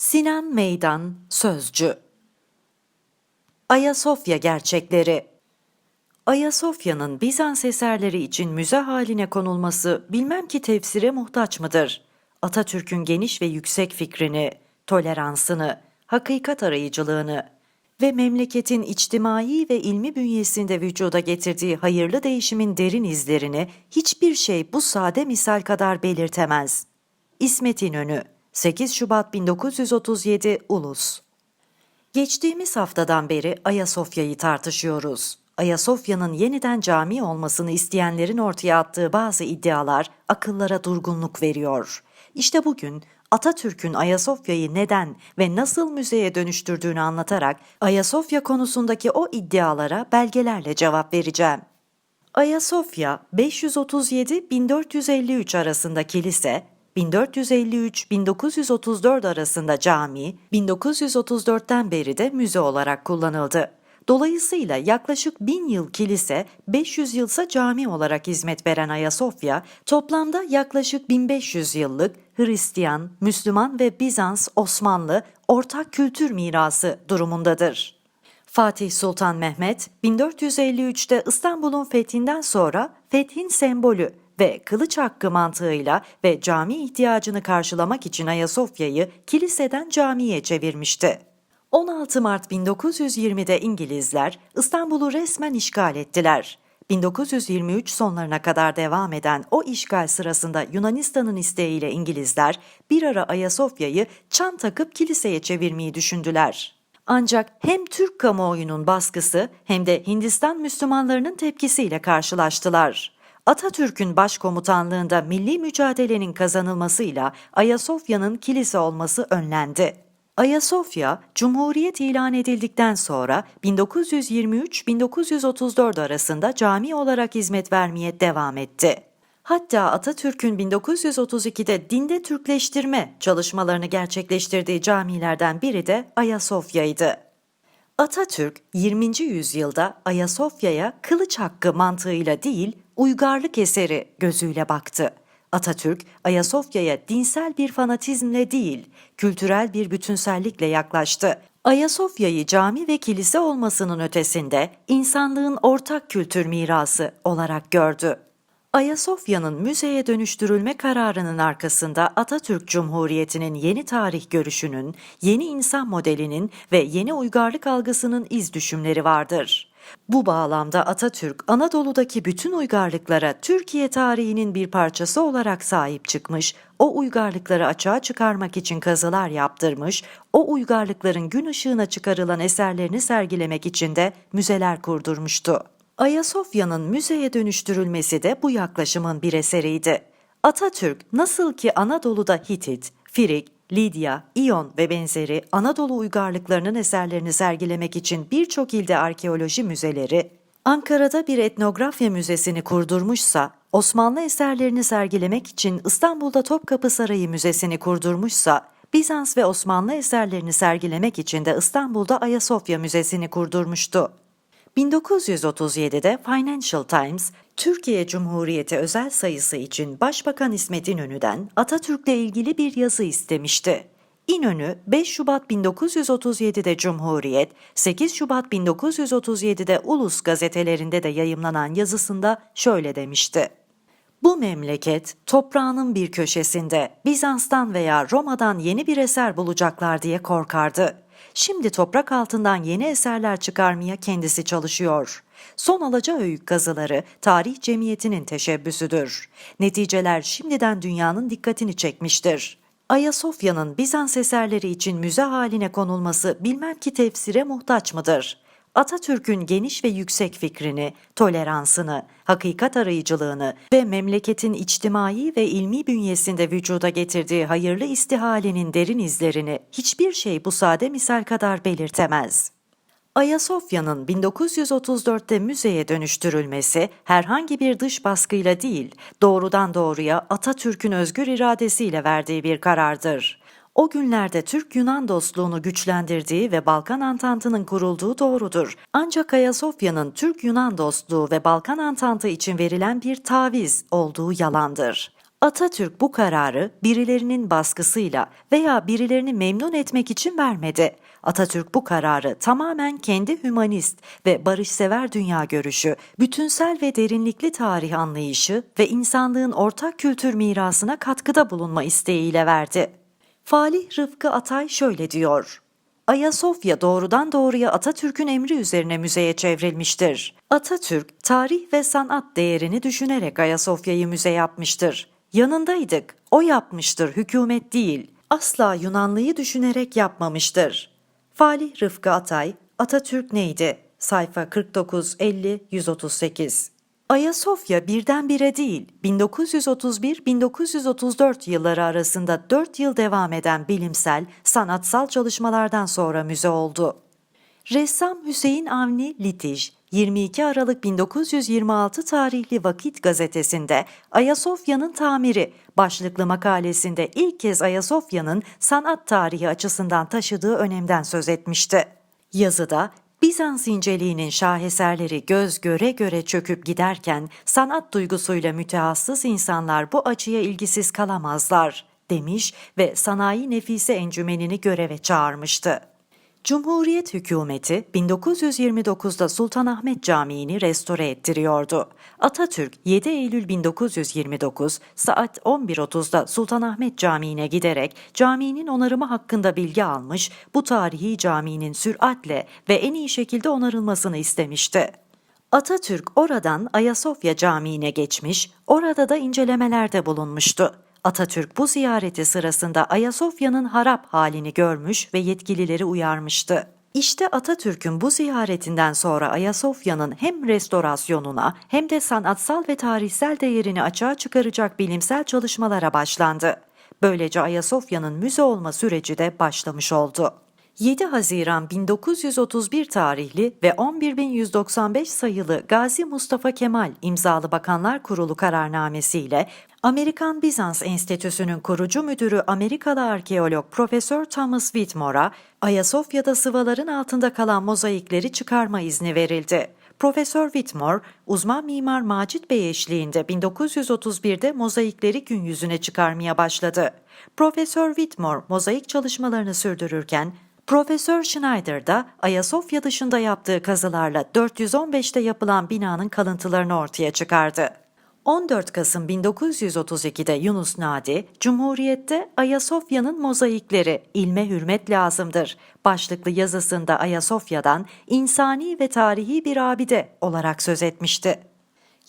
Sinan Meydan Sözcü Ayasofya Gerçekleri Ayasofya'nın Bizans eserleri için müze haline konulması bilmem ki tefsire muhtaç mıdır? Atatürk'ün geniş ve yüksek fikrini, toleransını, hakikat arayıcılığını ve memleketin içtimai ve ilmi bünyesinde vücuda getirdiği hayırlı değişimin derin izlerini hiçbir şey bu sade misal kadar belirtemez. İsmet İnönü 8 Şubat 1937 Ulus Geçtiğimiz haftadan beri Ayasofya'yı tartışıyoruz. Ayasofya'nın yeniden cami olmasını isteyenlerin ortaya attığı bazı iddialar akıllara durgunluk veriyor. İşte bugün Atatürk'ün Ayasofya'yı neden ve nasıl müzeye dönüştürdüğünü anlatarak Ayasofya konusundaki o iddialara belgelerle cevap vereceğim. Ayasofya 537-1453 arasında kilise, 1453-1934 arasında cami, 1934'ten beri de müze olarak kullanıldı. Dolayısıyla yaklaşık 1000 yıl kilise, 500 yılsa cami olarak hizmet veren Ayasofya, toplamda yaklaşık 1500 yıllık Hristiyan, Müslüman ve Bizans, Osmanlı ortak kültür mirası durumundadır. Fatih Sultan Mehmet 1453'te İstanbul'un fethinden sonra fethin sembolü ve kılıç hakkı mantığıyla ve cami ihtiyacını karşılamak için Ayasofya'yı kiliseden camiye çevirmişti. 16 Mart 1920'de İngilizler İstanbul'u resmen işgal ettiler. 1923 sonlarına kadar devam eden o işgal sırasında Yunanistan'ın isteğiyle İngilizler bir ara Ayasofya'yı çan takıp kiliseye çevirmeyi düşündüler. Ancak hem Türk kamuoyunun baskısı hem de Hindistan Müslümanlarının tepkisiyle karşılaştılar. Atatürk'ün başkomutanlığında milli mücadelenin kazanılmasıyla Ayasofya'nın kilise olması önlendi. Ayasofya, Cumhuriyet ilan edildikten sonra 1923-1934 arasında cami olarak hizmet vermeye devam etti. Hatta Atatürk'ün 1932'de dinde Türkleştirme çalışmalarını gerçekleştirdiği camilerden biri de Ayasofya'ydı. Atatürk 20. yüzyılda Ayasofya'ya kılıç hakkı mantığıyla değil, uygarlık eseri gözüyle baktı. Atatürk, Ayasofya'ya dinsel bir fanatizmle değil, kültürel bir bütünsellikle yaklaştı. Ayasofya'yı cami ve kilise olmasının ötesinde insanlığın ortak kültür mirası olarak gördü. Ayasofya'nın müzeye dönüştürülme kararının arkasında Atatürk Cumhuriyeti'nin yeni tarih görüşünün, yeni insan modelinin ve yeni uygarlık algısının iz düşümleri vardır. Bu bağlamda Atatürk, Anadolu'daki bütün uygarlıklara Türkiye tarihinin bir parçası olarak sahip çıkmış, o uygarlıkları açığa çıkarmak için kazılar yaptırmış, o uygarlıkların gün ışığına çıkarılan eserlerini sergilemek için de müzeler kurdurmuştu. Ayasofya'nın müzeye dönüştürülmesi de bu yaklaşımın bir eseriydi. Atatürk nasıl ki Anadolu'da Hitit, Firik, Lidya, İyon ve benzeri Anadolu uygarlıklarının eserlerini sergilemek için birçok ilde arkeoloji müzeleri, Ankara'da bir etnografya müzesini kurdurmuşsa, Osmanlı eserlerini sergilemek için İstanbul'da Topkapı Sarayı Müzesi'ni kurdurmuşsa, Bizans ve Osmanlı eserlerini sergilemek için de İstanbul'da Ayasofya Müzesi'ni kurdurmuştu. 1937'de Financial Times, Türkiye Cumhuriyeti özel sayısı için Başbakan İsmet İnönü'den Atatürk'le ilgili bir yazı istemişti. İnönü 5 Şubat 1937'de Cumhuriyet, 8 Şubat 1937'de Ulus gazetelerinde de yayımlanan yazısında şöyle demişti. Bu memleket toprağının bir köşesinde Bizans'tan veya Roma'dan yeni bir eser bulacaklar diye korkardı. Şimdi toprak altından yeni eserler çıkarmaya kendisi çalışıyor. Son alaca öğük kazıları tarih cemiyetinin teşebbüsüdür. Neticeler şimdiden dünyanın dikkatini çekmiştir. Ayasofya'nın Bizans eserleri için müze haline konulması bilmem ki tefsire muhtaç mıdır? Atatürk'ün geniş ve yüksek fikrini, toleransını, hakikat arayıcılığını ve memleketin içtimai ve ilmi bünyesinde vücuda getirdiği hayırlı istihalenin derin izlerini hiçbir şey bu sade misal kadar belirtemez. Ayasofya'nın 1934'te müzeye dönüştürülmesi herhangi bir dış baskıyla değil, doğrudan doğruya Atatürk'ün özgür iradesiyle verdiği bir karardır. O günlerde Türk-Yunan dostluğunu güçlendirdiği ve Balkan Antantı'nın kurulduğu doğrudur. Ancak Ayasofya'nın Türk-Yunan dostluğu ve Balkan Antantı için verilen bir taviz olduğu yalandır. Atatürk bu kararı birilerinin baskısıyla veya birilerini memnun etmek için vermedi. Atatürk bu kararı tamamen kendi hümanist ve barışsever dünya görüşü, bütünsel ve derinlikli tarih anlayışı ve insanlığın ortak kültür mirasına katkıda bulunma isteğiyle verdi. Falih Rıfkı Atay şöyle diyor. Ayasofya doğrudan doğruya Atatürk'ün emri üzerine müzeye çevrilmiştir. Atatürk, tarih ve sanat değerini düşünerek Ayasofya'yı müze yapmıştır. Yanındaydık, o yapmıştır, hükümet değil. Asla Yunanlıyı düşünerek yapmamıştır. Falih Rıfkı Atay, Atatürk neydi? Sayfa 49-50-138 Ayasofya birdenbire değil, 1931-1934 yılları arasında 4 yıl devam eden bilimsel, sanatsal çalışmalardan sonra müze oldu. Ressam Hüseyin Avni Litij, 22 Aralık 1926 tarihli Vakit gazetesinde Ayasofya'nın tamiri başlıklı makalesinde ilk kez Ayasofya'nın sanat tarihi açısından taşıdığı önemden söz etmişti. Yazıda Bizans inceliğinin şaheserleri göz göre göre çöküp giderken sanat duygusuyla mütehassıs insanlar bu açıya ilgisiz kalamazlar demiş ve Sanayi Nefise Encümeni'ni göreve çağırmıştı. Cumhuriyet hükümeti 1929'da Sultanahmet Camii'ni restore ettiriyordu. Atatürk 7 Eylül 1929 saat 11.30'da Sultanahmet Camii'ne giderek caminin onarımı hakkında bilgi almış, bu tarihi caminin süratle ve en iyi şekilde onarılmasını istemişti. Atatürk oradan Ayasofya Camii'ne geçmiş, orada da incelemelerde bulunmuştu. Atatürk bu ziyareti sırasında Ayasofya'nın harap halini görmüş ve yetkilileri uyarmıştı. İşte Atatürk'ün bu ziyaretinden sonra Ayasofya'nın hem restorasyonuna hem de sanatsal ve tarihsel değerini açığa çıkaracak bilimsel çalışmalara başlandı. Böylece Ayasofya'nın müze olma süreci de başlamış oldu. 7 Haziran 1931 tarihli ve 11195 sayılı Gazi Mustafa Kemal imzalı Bakanlar Kurulu kararnamesiyle Amerikan Bizans Enstitüsü'nün kurucu müdürü Amerikalı arkeolog Profesör Thomas Whitmore'a Ayasofya'da sıvaların altında kalan mozaikleri çıkarma izni verildi. Profesör Whitmore, uzman mimar Macit Bey eşliğinde 1931'de mozaikleri gün yüzüne çıkarmaya başladı. Profesör Whitmore mozaik çalışmalarını sürdürürken Profesör Schneider da Ayasofya dışında yaptığı kazılarla 415'te yapılan binanın kalıntılarını ortaya çıkardı. 14 Kasım 1932'de Yunus Nadi, Cumhuriyet'te Ayasofya'nın mozaikleri ilme hürmet lazımdır başlıklı yazısında Ayasofya'dan insani ve tarihi bir abide olarak söz etmişti.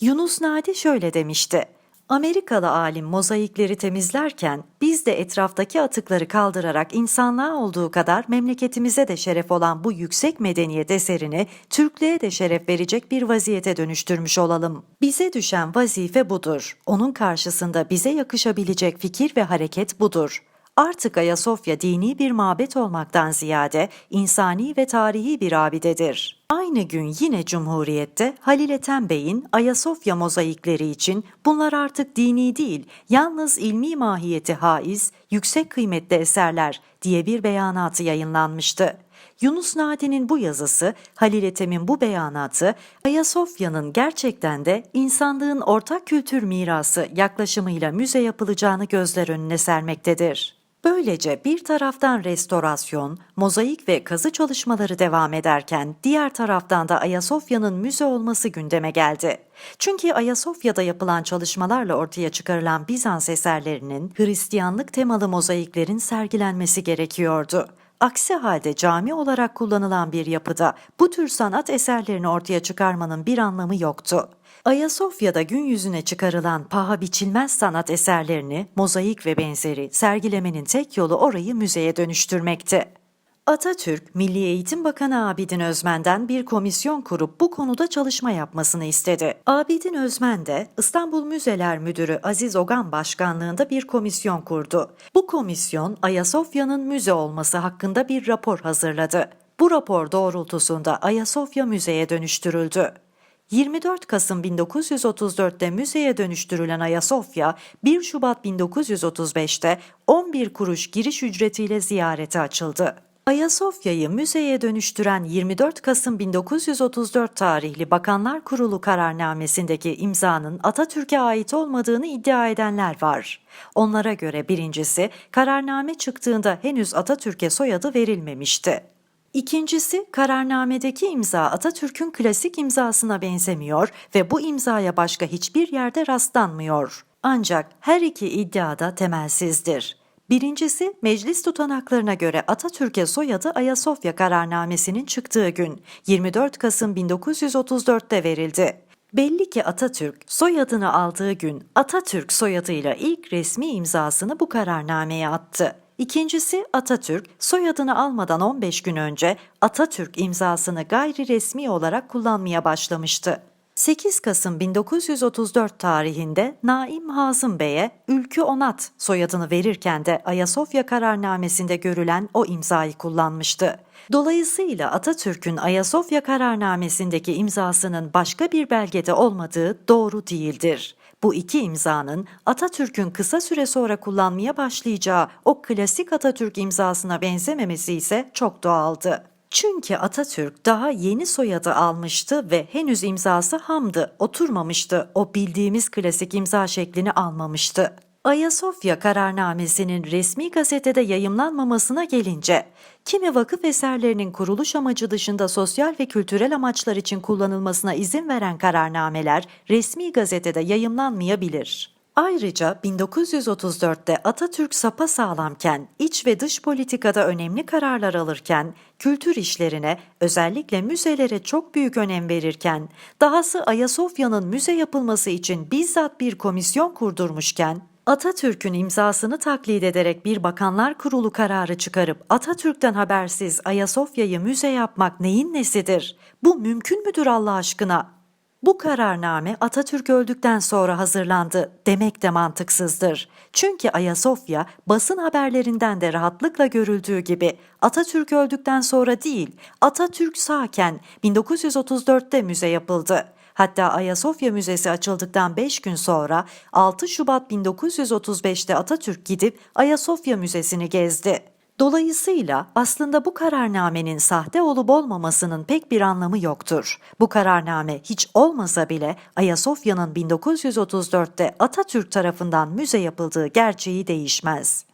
Yunus Nadi şöyle demişti. Amerikalı alim mozaikleri temizlerken biz de etraftaki atıkları kaldırarak insanlığa olduğu kadar memleketimize de şeref olan bu yüksek medeniyet eserini Türklüğe de şeref verecek bir vaziyete dönüştürmüş olalım. Bize düşen vazife budur. Onun karşısında bize yakışabilecek fikir ve hareket budur. Artık Ayasofya dini bir mabet olmaktan ziyade insani ve tarihi bir abidedir. Aynı gün yine Cumhuriyet'te Halil Ethem Bey'in Ayasofya mozaikleri için bunlar artık dini değil, yalnız ilmi mahiyeti haiz, yüksek kıymetli eserler diye bir beyanatı yayınlanmıştı. Yunus Nadi'nin bu yazısı, Halil Ethem'in bu beyanatı, Ayasofya'nın gerçekten de insanlığın ortak kültür mirası yaklaşımıyla müze yapılacağını gözler önüne sermektedir. Böylece bir taraftan restorasyon, mozaik ve kazı çalışmaları devam ederken diğer taraftan da Ayasofya'nın müze olması gündeme geldi. Çünkü Ayasofya'da yapılan çalışmalarla ortaya çıkarılan Bizans eserlerinin Hristiyanlık temalı mozaiklerin sergilenmesi gerekiyordu. Aksi halde cami olarak kullanılan bir yapıda bu tür sanat eserlerini ortaya çıkarmanın bir anlamı yoktu. Ayasofya'da gün yüzüne çıkarılan paha biçilmez sanat eserlerini, mozaik ve benzeri sergilemenin tek yolu orayı müzeye dönüştürmekti. Atatürk, Milli Eğitim Bakanı Abidin Özmen'den bir komisyon kurup bu konuda çalışma yapmasını istedi. Abidin Özmen de İstanbul Müzeler Müdürü Aziz Ogan başkanlığında bir komisyon kurdu. Bu komisyon Ayasofya'nın müze olması hakkında bir rapor hazırladı. Bu rapor doğrultusunda Ayasofya müzeye dönüştürüldü. 24 Kasım 1934'te müzeye dönüştürülen Ayasofya, 1 Şubat 1935'te 11 kuruş giriş ücretiyle ziyarete açıldı. Ayasofya'yı müzeye dönüştüren 24 Kasım 1934 tarihli Bakanlar Kurulu kararnamesindeki imzanın Atatürk'e ait olmadığını iddia edenler var. Onlara göre birincisi, kararname çıktığında henüz Atatürk'e soyadı verilmemişti. İkincisi, kararnamedeki imza Atatürk'ün klasik imzasına benzemiyor ve bu imzaya başka hiçbir yerde rastlanmıyor. Ancak her iki iddia da temelsizdir. Birincisi, meclis tutanaklarına göre Atatürk'e soyadı Ayasofya kararnamesinin çıktığı gün 24 Kasım 1934'te verildi. Belli ki Atatürk soyadını aldığı gün Atatürk soyadıyla ilk resmi imzasını bu kararnameye attı. İkincisi Atatürk soyadını almadan 15 gün önce Atatürk imzasını gayri resmi olarak kullanmaya başlamıştı. 8 Kasım 1934 tarihinde Naim Hazım Bey'e Ülkü Onat soyadını verirken de Ayasofya kararnamesinde görülen o imzayı kullanmıştı. Dolayısıyla Atatürk'ün Ayasofya kararnamesindeki imzasının başka bir belgede olmadığı doğru değildir. Bu iki imzanın Atatürk'ün kısa süre sonra kullanmaya başlayacağı o klasik Atatürk imzasına benzememesi ise çok doğaldı. Çünkü Atatürk daha yeni soyadı almıştı ve henüz imzası hamdı, oturmamıştı. O bildiğimiz klasik imza şeklini almamıştı. Ayasofya kararnamesinin resmi gazetede yayımlanmamasına gelince, kimi vakıf eserlerinin kuruluş amacı dışında sosyal ve kültürel amaçlar için kullanılmasına izin veren kararnameler resmi gazetede yayımlanmayabilir. Ayrıca 1934'te Atatürk sapa sağlamken, iç ve dış politikada önemli kararlar alırken, kültür işlerine, özellikle müzelere çok büyük önem verirken, dahası Ayasofya'nın müze yapılması için bizzat bir komisyon kurdurmuşken, Atatürk'ün imzasını taklit ederek bir bakanlar kurulu kararı çıkarıp Atatürk'ten habersiz Ayasofya'yı müze yapmak neyin nesidir? Bu mümkün müdür Allah aşkına? Bu kararname Atatürk öldükten sonra hazırlandı demek de mantıksızdır. Çünkü Ayasofya basın haberlerinden de rahatlıkla görüldüğü gibi Atatürk öldükten sonra değil, Atatürk sağken 1934'te müze yapıldı. Hatta Ayasofya Müzesi açıldıktan 5 gün sonra 6 Şubat 1935'te Atatürk gidip Ayasofya Müzesi'ni gezdi. Dolayısıyla aslında bu kararnamenin sahte olup olmamasının pek bir anlamı yoktur. Bu kararname hiç olmasa bile Ayasofya'nın 1934'te Atatürk tarafından müze yapıldığı gerçeği değişmez.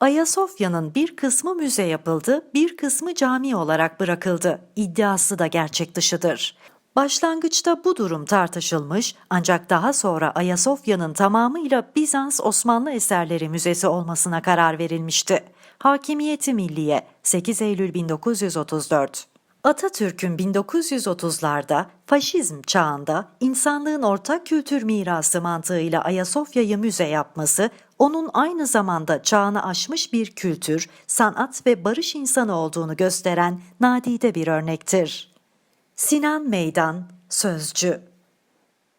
Ayasofya'nın bir kısmı müze yapıldı, bir kısmı cami olarak bırakıldı. İddiası da gerçek dışıdır. Başlangıçta bu durum tartışılmış ancak daha sonra Ayasofya'nın tamamıyla Bizans Osmanlı eserleri müzesi olmasına karar verilmişti. Hakimiyeti Milliye 8 Eylül 1934 Atatürk'ün 1930'larda faşizm çağında insanlığın ortak kültür mirası mantığıyla Ayasofya'yı müze yapması, onun aynı zamanda çağını aşmış bir kültür, sanat ve barış insanı olduğunu gösteren nadide bir örnektir. Sinan Meydan, Sözcü